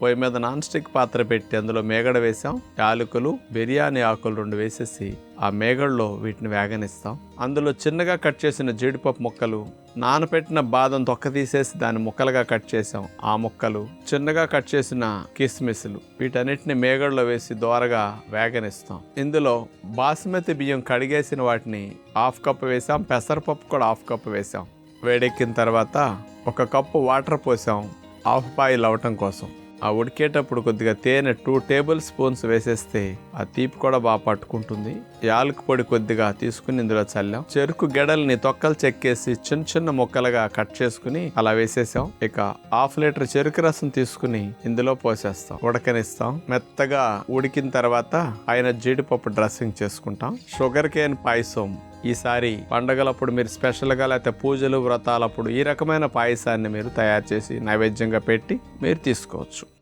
పొయ్యి మీద non stick పాత్ర పెట్టి అందులో మేగడ వేసాం యాలకులు బిర్యానీ ఆకులు రెండు వేసేసి ఆ మేగడలో వీటిని వేగనిస్తాం. అందులో చిన్నగా కట్ చేసిన జీడిపప్పు ముక్కలు నానపెట్టిన బాదం తొక్క తీసేసి దాన్ని ముక్కలుగా కట్ చేసాం ఆ ముక్కలు చిన్నగా కట్ చేసిన కిస్మిస్లు వీటన్నిటిని మేగడలో వేసి దోరగా వేగనిస్తాం. ఇందులో బాస్మతి బియ్యం కడిగేసిన వాటిని హాఫ్ కప్ వేసాం పెసరపప్పు కూడా హాఫ్ కప్ వేసాం వేడెక్కిన తర్వాత ఒక కప్పు వాటర్ పోసాం. హాఫ్ బాయిల్ అవటం కోసం. ఆ ఉడికేటప్పుడు కొద్దిగా తేనె టూ టేబుల్ స్పూన్స్ వేసేస్తే ఆ తీపి కూడా బాగా పట్టుకుంటుంది. యాలకు పొడి కొద్దిగా తీసుకుని ఇందులో చల్లాం. చెరుకు గెడల్ని తొక్కలు చెక్కేసి చిన్న చిన్న ముక్కలుగా కట్ చేసుకుని అలా వేసేసాం. ఇక హాఫ్ లీటర్ చెరుకు రసం తీసుకుని ఇందులో పోసేస్తాం. ఉడకనిస్తాం. మెత్తగా ఉడికిన తర్వాత ఆయన జీడిపప్పు డ్రెస్సింగ్ చేసుకుంటాం. Sugar cane payasam. ఈసారి పండగలప్పుడు మీరు స్పెషల్గా లేకపోతే పూజలు వ్రతాలప్పుడు ఈ రకమైన పాయసాన్ని మీరు తయారు చేసి నైవేద్యంగా పెట్టి మీరు తీసుకోవచ్చు.